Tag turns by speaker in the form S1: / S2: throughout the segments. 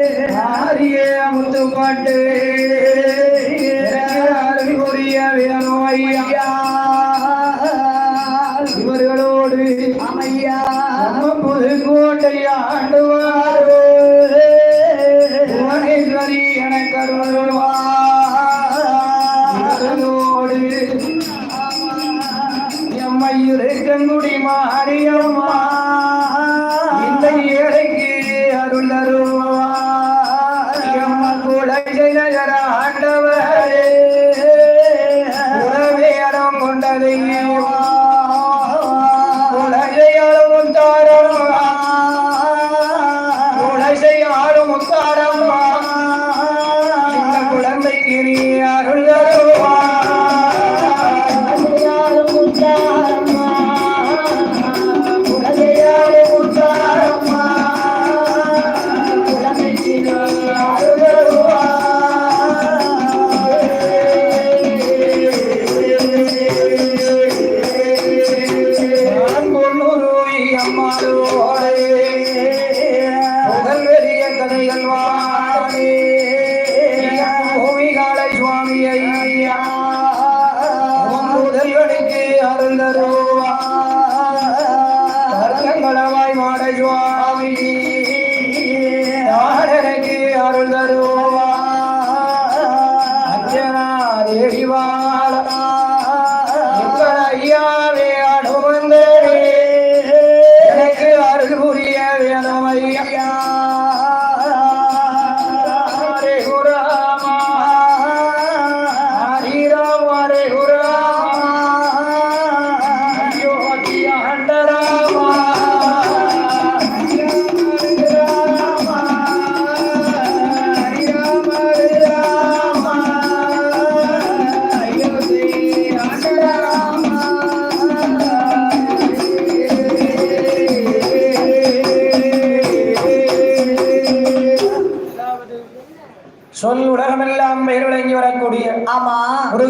S1: ஆரிய முத்துப்பாட்டு. அறிவுரிய வேணும் ஐயா இவர்களோடு
S2: அமையா
S1: புதுக்கோட்டை ஆண்டுவார் புவனேஸ்வரி என கருவாரோடு எம்மையுருக்கங்குடி மாரியம்மா. இந்த ஏழைக்கு பூமிகாலை சுவாமி ஐயா. முதல்வனுக்கு தர்க்கங்களவாய் மாட சுவாமி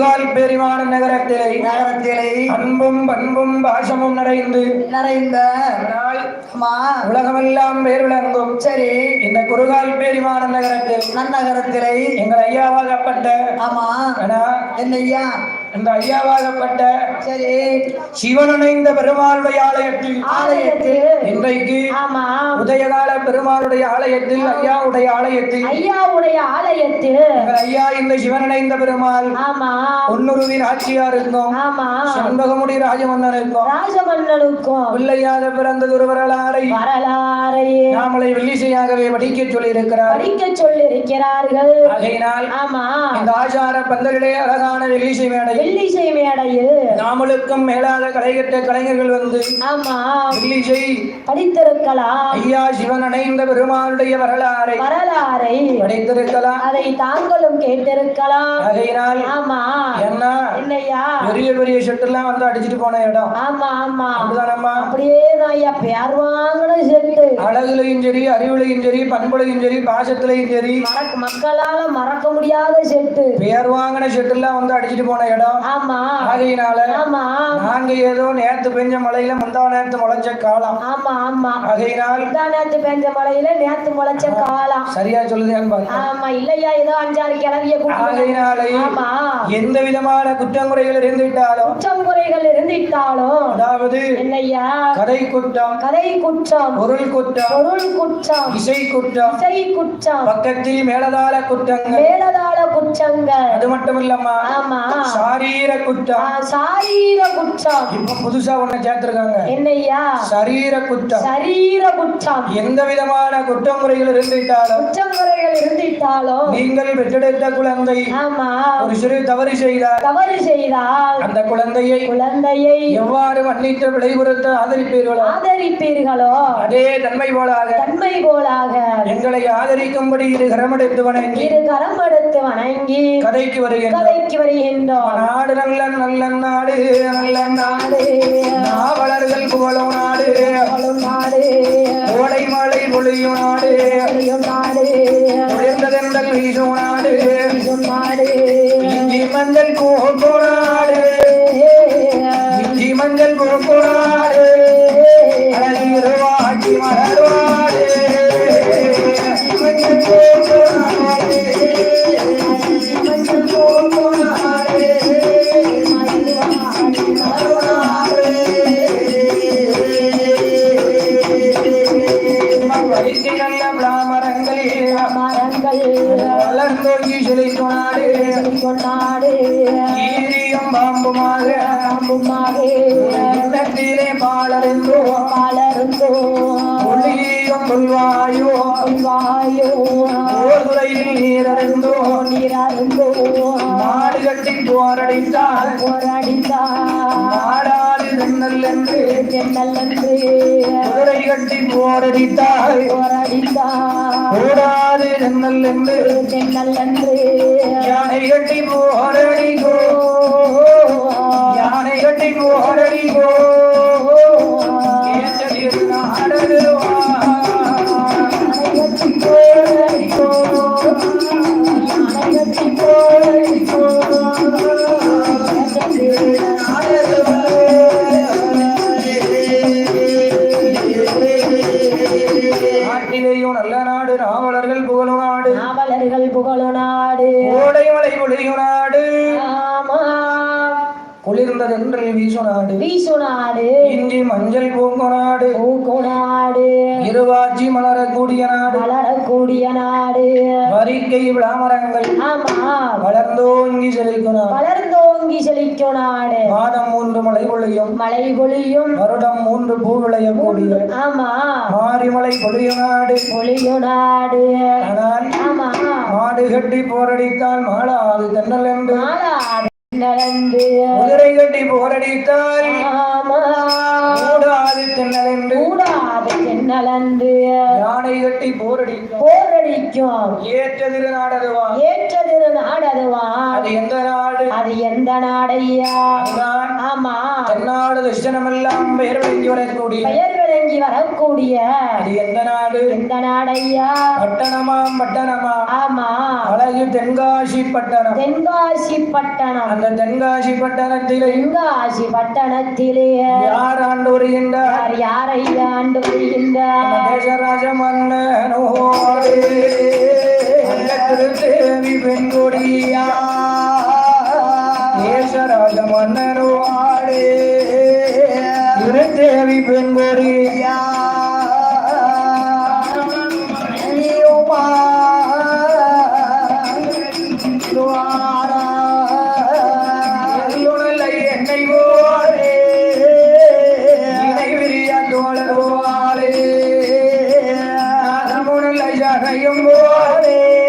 S1: முருகால் பெரிவான நகரத்திலே
S2: நகரத்திலே
S1: அன்பும் பண்பும் பாசமும் நிறைந்து
S2: நிறைந்த
S1: உலகமெல்லாம் பெயர் விளங்கும்.
S2: சரி.
S1: இந்த குருகால் பெரிவான நகரத்தில்
S2: நன்னகரத்திலே
S1: எங்கள் ஐயாவாகப்பட்ட
S2: ஆமா.
S1: ஆனா,
S2: என்னய்யா
S1: இந்த ஐயாவாகப்பட்ட
S2: சரி.
S1: சிவனணைந்த பெருமாளுடைய ஆலயத்தில்
S2: ஆலயத்தில்
S1: இன்றைக்கு
S2: ஆமா.
S1: உதயகால பெருமாளுடைய ஆலயத்தில் ஐயாவுடைய ஆலயத்தில்
S2: ஐயாவுடைய ஆலயத்தில்
S1: ஐயா இந்த சிவனடைந்த பெருமாள்
S2: ஆமா.
S1: பொன்னுருவி நாச்சியார் இருந்தோம்.
S2: ஆமா.
S1: செண்பகமுடி ராஜமன்னன் இருந்தோம்.
S2: ராஜமன்னனுக்கும்
S1: பிள்ளையாக பிறந்தது ஒரு வரலாறை
S2: வரலாறையே
S1: நாமளை வெள்ளிசையாகவே படிக்க சொல்லி இருக்கிறார்
S2: படிக்க சொல்லிருக்கிறார்கள்
S1: ஆகையினால்
S2: ஆமா.
S1: இந்த ஆச்சார பந்தலிலே அழகான வெள்ளிசை மேடை
S2: வெள்ளிசை மேடையில்
S1: நாமளுக்கும் மேலாக கலைகட்ட கலைஞர்கள் வந்து
S2: ஆமா.
S1: வெள்ளிசை
S2: படித்திருக்கலாம்.
S1: ஐயா சிவன் அடைந்த பெருமாளுடைய வரலாறை
S2: வரலாறை
S1: படித்திருக்கலாம்.
S2: அதை தாங்களும் கேட்டிருக்கலாம்.
S1: ஆகையினால்
S2: ஆமா.
S1: என்ன?
S2: இல்லையா
S1: பெரிய பெரிய செட்டெல்லாம் வந்து அடிச்சிட்டு போன இடம்.
S2: ஆமா ஆமா.
S1: அப்படிதானம்மா?
S2: அப்படியே நான் ஐயா. பேர் வாங்கின செட்டு
S1: அழகுலையும் சரி அறிவுலையும் சரி பண்புலையும் சரி பாசத்திலையும் சரி.
S2: மக்களால மறக்க முடியாத செட்டு
S1: பேர் வாங்கின செட்டெல்லாம் வந்து அடிச்சிட்டு போன இடம்.
S2: ஆமா.
S1: ஆகையினால
S2: ஆமா.
S1: நாங்க ஏதோ நேத்து பெஞ்ச மழையில முந்தா நேரத்து முளைச்ச காலம்.
S2: ஆமா ஆமா.
S1: ஆகையினால்
S2: முந்தா நேத்து பெஞ்ச மழையில நேத்து முளைச்ச காலம்.
S1: சரியா சொல்லுதேன்னு பாருங்க
S2: ஆமா இல்லையா? ஏதோ அஞ்சாறு கிளவிய
S1: ஆகையினாலே
S2: ஆமா.
S1: எந்த விதமான குற்றங்குறைகள் இருந்துவிட்டாலும்
S2: குற்றம் குறைகள் இருந்திட்டாலும்
S1: அதாவது
S2: என்னையா?
S1: கதை குற்றம்
S2: கதை குற்றம்
S1: பொருள் குற்றம்
S2: பொருள் குற்றம்
S1: இசை குற்றம்
S2: இசை குற்றம்
S1: பக்கத்தில் மேலதாள குற்றங்கள்.
S2: மேலதாள குற்றங்கள்.
S1: அது மட்டும் இல்லம்மா
S2: ஆமா
S1: சாரீர குற்றம்.
S2: சாரீர குற்றம்.
S1: இப்ப புதுசா ஒண்ணு சேர்த்திருக்காங்க.
S2: என்னையா?
S1: சரீர குற்றம்.
S2: சரீர குற்றம்.
S1: எந்த விதமான குற்றமுறைகள் இருந்துவிட்டாலும்
S2: குற்றம் குறைகள் இருந்திட்டாலும்
S1: நீங்கள் பெற்றெடுத்த குழந்தை
S2: ஆமா.
S1: ஒரு சிறு தவறு செய்தார்
S2: தவறு செய்தால்
S1: அந்த குழந்தையை
S2: குழந்தையை
S1: எவ்வாறு மன்னித்து விளைவுறுத்த ஆதரிப்பீர்களோ
S2: ஆதரிப்பீர்களோ?
S1: அதே தன்மை போலாக
S2: தன்மை போலாக.
S1: எங்களை ஆதரிக்கும்படி இரு கரமெடுத்து வணங்கி
S2: இரு கரம் எடுத்து வணங்கி
S1: கதைக்கு வருகின்றோம்.
S2: கதைக்கு வருகின்றோம்.
S1: நாடு நல்ல நல்ல நாடு நல்ல நாடு. நாவலர்கள் புகழும் நாடு.
S2: வாழும் நாடு
S1: கோடை மழை பொழியும் நாடு.
S2: வாழும் நாடு
S1: உயர்ந்ததென்றல் வீசும் நாடு.
S2: வாழும் நாடு
S1: இஞ்சி மஞ்சள் கோப்பு நாடு. இஞ்சி மஞ்சள் கோப்பு நாடு ஒளியும் கொள்வாயோ
S2: வாயோ
S1: ஓதுரையில் நீரறிந்தோ
S2: நீரந்தோ
S1: நாடு கட்டி போரடித்தால்
S2: போராடித்தா
S1: நாடாது தென்னல் என்று
S2: ஜன்னல் என்று
S1: குதிரை கட்டி போரடித்தால்
S2: போராடித்தா
S1: ஓடாது தென்னல் என்று
S2: ஜன்னல் என்று
S1: யானை கட்டி போரடிகோ யானை கட்டி போரடிகோ பொழியும் நாடு குளிர்ந்ததென்று வீசு நாடு
S2: வீசு நாடு
S1: இன்றி மஞ்சள் பூங்கு நாடு
S2: பூக்கு நாடு
S1: இருவாச்சி மலரக்கூடிய நாடு.
S2: வளரக்கூடிய நாடு.
S1: வரிக்கை விளாமரங்கள்
S2: ஆமா.
S1: வளர்ந்தோங்கி செழிக்கும் நாடு
S2: வளர்ந்தோங்கி செழிக்கும் நாடு
S1: மாதம் மூன்று மழை பொழியும்
S2: மழை பொழியும்
S1: வருடம் மூன்று பூ விளையக்கூடிய
S2: ஆமா.
S1: மாரிமலை பொழியும் நாடு
S2: பொழியும் நாடு
S1: ஆனால்
S2: ஆமா.
S1: மாடு கட்டி போரடித்தால் மாளாது தென்னல் என்று.
S2: நடந்து
S1: குதிரை கட்டி போரடித்தால் மூடாது தென்னல் என்று
S2: கூடாது தென்னலந்து.
S1: யானை கட்டி போரடித்தால்
S2: போரடிக்கும்.
S1: ஏற்ற திருநாடதுவா
S2: ஏற்றது நாடதுவா
S1: அது எந்த நாடு?
S2: அது எந்த நாடையா ஆமா.
S1: தென்னாடு தர்சனமெல்லாம் பெயர் விளங்கி வரக்கூடிய
S2: பெயர் விளங்கி வரக்கூடிய
S1: அது எந்த நாடு?
S2: எந்த நாடையா
S1: பட்டணமாம் பட்டணமா
S2: ஆமா.
S1: அழகு தென்காசி பட்டணம்.
S2: தென்காசி பட்டணம்.
S1: அந்த தென்காசி பட்டணத்திலே
S2: தென்காசி பட்டணத்திலே.
S1: யார் ஆண்டு வருகின்றார்?
S2: யார் ஆண்டு வருகின்றார்?
S1: தேசராஜ மன்னனோடு. திருத்தேவி பெண்கொடியா? தேசராஜ மன்னனோடு. திருத்தேவி பெண்கொடியா ஐயோமா, துவாரா, தோழர் போலே.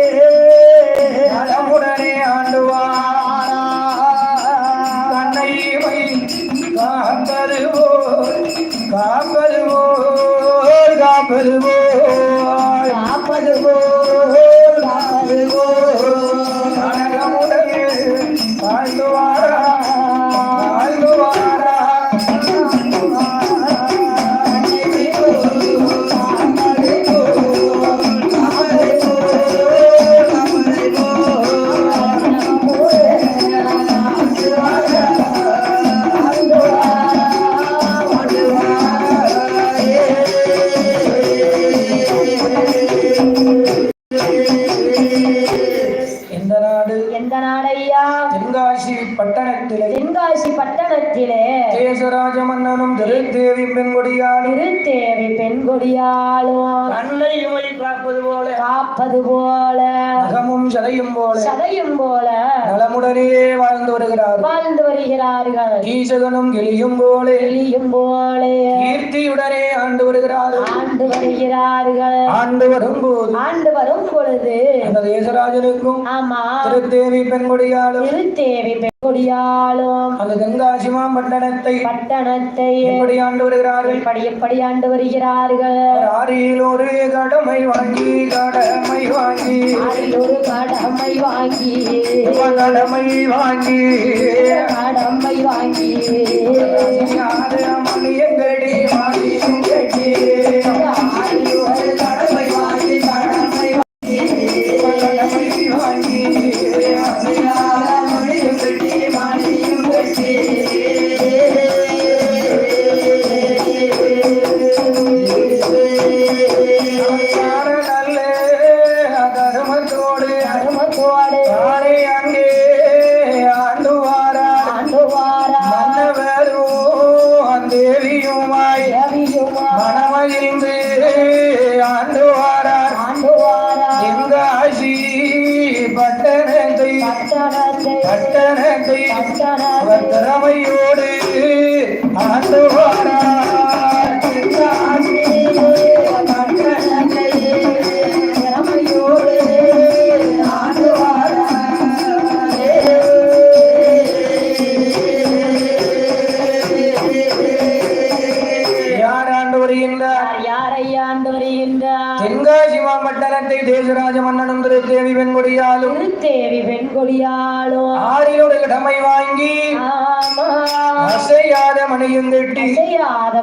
S1: போல்
S2: நாடையா
S1: தென்காசி பட்டணத்திலே
S2: தென்காசி பட்டணத்திலே
S1: தேசராஜ மன்னனும் திருத்தேவி பெண்கொடியாலும்
S2: திருத்தேவி பெண்கொடியாலும்
S1: கண்ணை இமை காப்பது போல
S2: காப்பது போல
S1: அகமும் சதையும் போல
S2: சதையும் போல
S1: நலமுடனே வாழ்ந்து வருகிறார்
S2: வாழ்ந்து வருகிறார்கள்.
S1: ஈசகனும் கிளியும் போலே
S2: எலியும் போல
S1: கீர்த்தியுடனே ஆண்டு வருகிறார்
S2: ஆண்டு வருகிறார்கள்.
S1: ஆண்டு வரும்போது
S2: ஆண்டு வரும் பொழுது
S1: அந்த தேசராஜனுக்கும்
S2: ஆமா.
S1: திருத்தேவி அந்த மாம்பட்டணத்தை
S2: பட்டணத்தை
S1: எப்படி ஆண்டு வருகிறார்கள்?
S2: எப்படி எப்படி ஆண்டு வருகிறார்கள்?
S1: ஆரியில் ஒரு கடமை வாங்கி கடமை வாங்கி.
S2: ஒரு கடமை வாங்கி.
S1: கடமை வாங்கி.
S2: கடமை வாங்கி.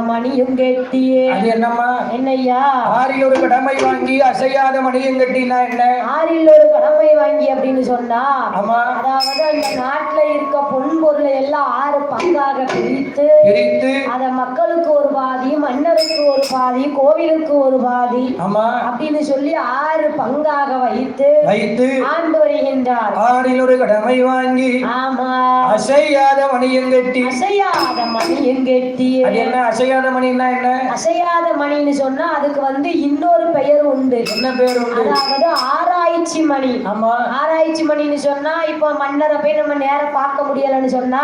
S1: மணியும்
S2: கெட்டியே.
S1: அது என்னம்மா?
S2: என்னய்யா
S1: ஆரியோடு கடமை வாங்கி அசையாத மணியும் கட்டினா என்ன?
S2: ஆறில் ஒரு கடமை வாங்கி அப்படின்னு சொன்னா
S1: ஆமா.
S2: அதாவது அந்த நாட்டுல இருக்க பொன் பொருளை எல்லாம் ஆறு பங்காக பிரித்து
S1: பிரித்து.
S2: அத மக்களுக்கு ஒரு பாதி மன்னருக்கு ஒரு பாதி கோவிலுக்கு ஒரு பாதி
S1: ஆமா.
S2: அப்படின்னு சொல்லி ஆறு பங்காக வைத்து
S1: வைத்து
S2: ஆண்டு வருகின்றார்.
S1: ஆறில் ஒரு கடமை வாங்கி
S2: ஆமா.
S1: அசையாத மணியும் கட்டி.
S2: அசையாத மணியும் கெட்டியே.
S1: அது என்ன? அசையாத மணின்னா என்ன?
S2: அசையாத மணின்னு சொன்னா அதுக்கு வந்து இன்னொரு பெயர் உண்டு.
S1: என்ன பேர் உண்டு?
S2: அதாவது ஆராய்ச்சி மணி.
S1: ஆமா.
S2: ஆராய்ச்சி மணின்னு சொன்னா இப்ப மன்னரை போய் நம்ம நேரம் பார்க்க முடியலன்னு சொன்னா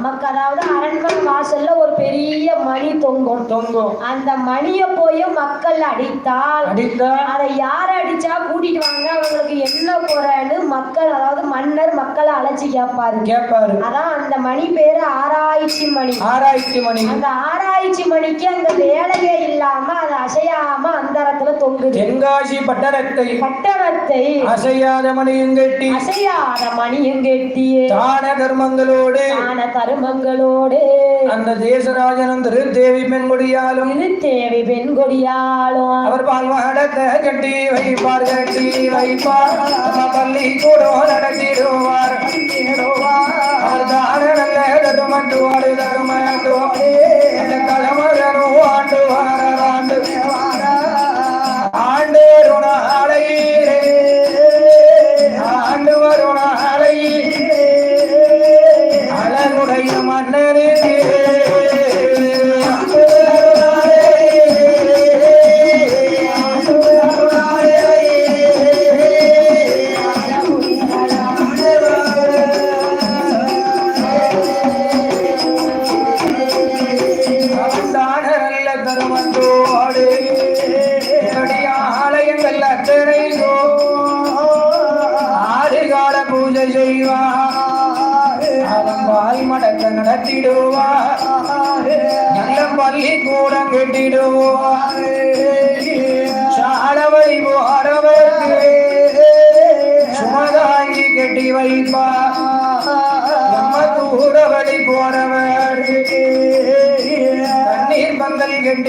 S2: மக்க அதாவது அரண்மனை வாசல்ல ஒரு பெரிய மணி தொங்கும்.
S1: தொங்கும்.
S2: அந்த மணிய போய் மக்கள் அடித்தால்
S1: அடித்தா?
S2: அதை யார் அடிச்சா கூட்டிட்டு வாங்க அவங்களுக்கு என்ன குறைன்னு மக்கள் அதாவது மன்னர் மக்களை அழைச்சி கேட்பாரு
S1: கேட்பாரு
S2: அதான் அந்த மணி பேரு ஆராய்ச்சி மணி.
S1: ஆராய்ச்சி மணி.
S2: அந்த ஆராய்ச்சி மணிக்கு அந்த வேலையே இல்லாம அது அசையாம அந்தரத்துல தொங்குது.
S1: தென்காசி பட்டணத்தை
S2: பட்டணத்தை
S1: அசையாத மணியும் கட்டி
S2: அசையாத மணியும் கெட்டியே
S1: தான தர்மங்களோடு
S2: ஆன தருமங்களோடு
S1: அந்த தேசராஜனும் திரு தேவி பெண்கொடியாலும்
S2: இது தேவி பெண்கொடியாலும்.
S1: அவர் பால்வாடத்தை கட்டி வைப்பார் கட்டி வைப்பார். பள்ளி கூட நடத்திடுவார் அவர் தான நல்ல தருமட்டுவாடு தருமட்டுவாடு அந்த கலமகனோ ஆண்டு வார ஆண்டு ஆண்டு ருணாலையிலே ஆண்டு வருணாலையிலே அழகுடைய மன்னரே கூடம் கட்டிடுவார் சாலவழி போறவருக்கு சுமதாங்கி கட்டி வைப்பார் நம்ம கூட வழி போறவர். தண்ணீர் பந்தல் கட்டி